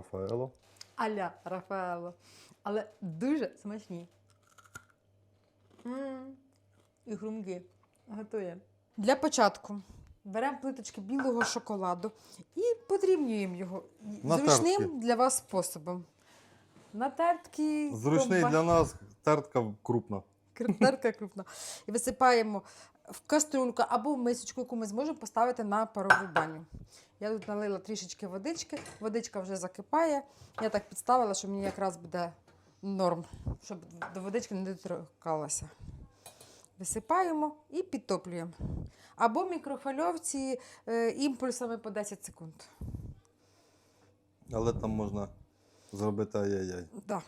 Рафаело. Аля Рафаело. Але дуже смачні. м І хрумки. Готує. Для початку беремо плиточки білого шоколаду і подрібнюємо його На зручним для вас способом. На тертки. Зручний ковба- для нас тертка крупна. Тертка крупна. І висипаємо в каструльку або в мисочку, яку ми зможемо поставити на парову баню. Я тут налила трішечки водички, водичка вже закипає. Я так підставила, що мені якраз буде норм, щоб до водички не доторкалася. Висипаємо і підтоплюємо. Або мікрохвильовці е, імпульсами по 10 секунд. Але там можна зробити ай-яй-яй. Да.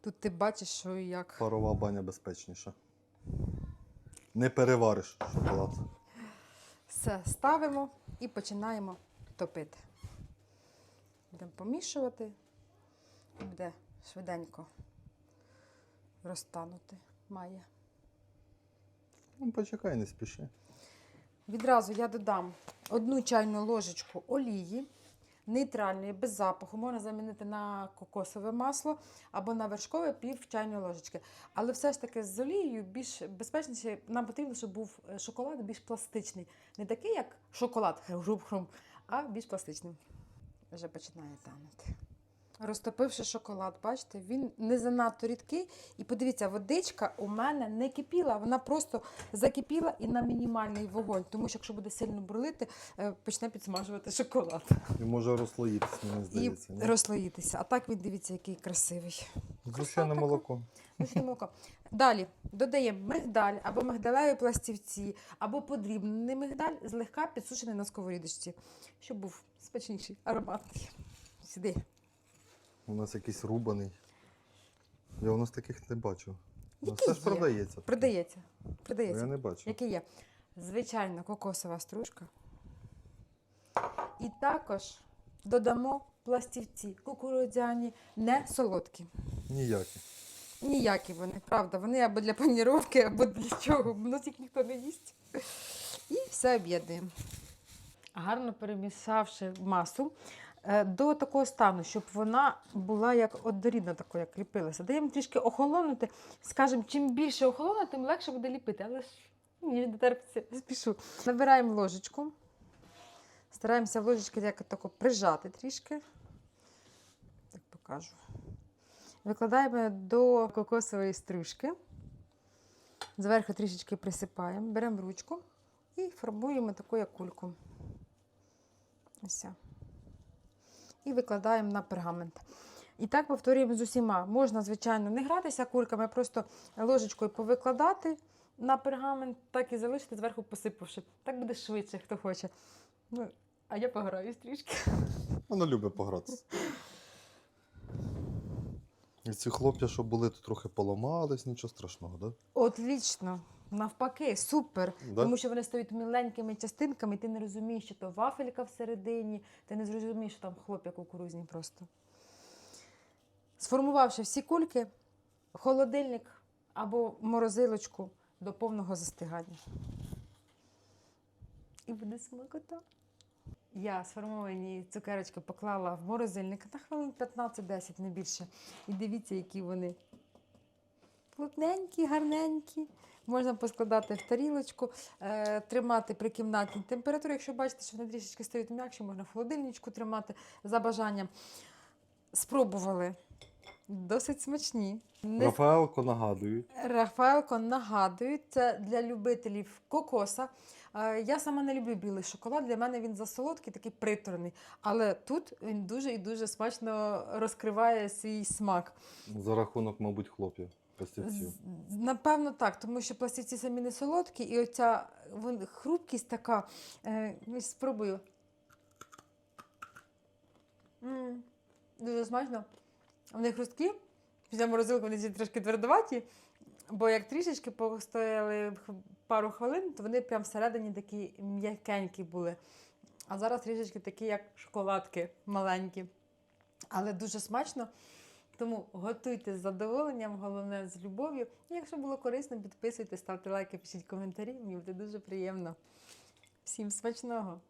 Тут ти бачиш, що і як. Парова баня безпечніша. Не перевариш шоколад. Все, ставимо і починаємо топити. Будемо помішувати буде швиденько розтанути. Має. Ну, почекай, не спіши. Відразу я додам одну чайну ложечку олії, нейтральної, без запаху. Можна замінити на кокосове масло або на вершкове пів чайної ложечки. Але все ж таки з олією більш безпечніше. Нам потрібно, щоб був е, шоколад більш пластичний. Не такий, як шоколад, хрум-хрум, а більш пластичний. Вже починає танути. Розтопивши шоколад, бачите, він не занадто рідкий. І подивіться, водичка у мене не кипіла, вона просто закипіла і на мінімальний вогонь. Тому що якщо буде сильно бурлити, е, почне підсмажувати шоколад І може розслоїтися, мені здається. і ні? розслоїтися. А так він дивіться, який красивий. Звичайне молоко. Ось молоко. Далі додаємо мигдаль або мигдалеві пластівці, або подрібнений мигдаль, злегка підсушений на сковорідочці, щоб був смачніший, ароматний. Сюди. У нас якийсь рубаний. Я у нас таких не бачу. У нас Який теж є? продається. Продається. Я не бачу. Який є? Звичайна кокосова стружка. І також додамо пластівці кукурудзяні, не солодкі. Ніякі. Ніякі вони, правда. Вони або для паніровки, або для чого. Ну, їх ніхто не їсть. І все об'єднуємо. Гарно перемішавши масу до такого стану, щоб вона була як однорідна, такою, як ліпилася. Даємо трішки охолонути. Скажемо, чим більше охолоне, тим легше буде ліпити. Але ж мені ж не терпиться, спішу. Набираємо ложечку. Стараємося ложечки як тако прижати трішки. Так покажу. Викладаємо до кокосової стружки. Зверху трішечки присипаємо, беремо ручку і формуємо таку як кульку. Ось. І викладаємо на пергамент. І так повторюємо з усіма. Можна, звичайно, не гратися кульками, просто ложечкою повикладати на пергамент, так і залишити зверху посипавши. Так буде швидше, хто хоче. Ну, а я пограюсь трішки. Воно любить погратися. І ці хлоп'я, що були, то трохи поламались, нічого страшного, так? Отлично. Навпаки, супер. Да? Тому що вони стають міленькими частинками, і ти не розумієш, що то вафелька всередині, ти не зрозумієш, що там хлоп'я кукурузні просто. Сформувавши всі кульки, холодильник або морозилочку до повного застигання. І буде смакота. Я сформовані цукерочки поклала в морозильник на хвилин 15-10, не більше. І дивіться, які вони плотненькі, гарненькі. Можна поскладати в тарілочку, е, тримати при кімнатній температурі. Якщо бачите, що вони трішечки стають м'якші, можна в холодильничку тримати за бажанням. Спробували. Досить смачні. Не Рафаелко нагадують. Рафаелко нагадують, це для любителів кокоса. Е, Я сама не люблю білий шоколад. Для мене він засолодкий, такий приторний. Але тут він дуже і дуже смачно розкриває свій смак. За рахунок, мабуть, хлоп'я. Пластівців. Напевно, так, тому що пластівці самі не солодкі, і оця вон- хрупкість така. Е, спробую. м дуже смачно. Вони хрусткі. Після морозилки вони ці трошки твердуваті, бо як трішечки постояли пару хвилин, то вони прям всередині такі м'якенькі були. А зараз трішечки такі, як шоколадки маленькі. Але дуже смачно. Тому готуйте з задоволенням, головне з любов'ю. І якщо було корисно, підписуйтесь, ставте лайки, пишіть коментарі. Мені буде дуже приємно. Всім смачного!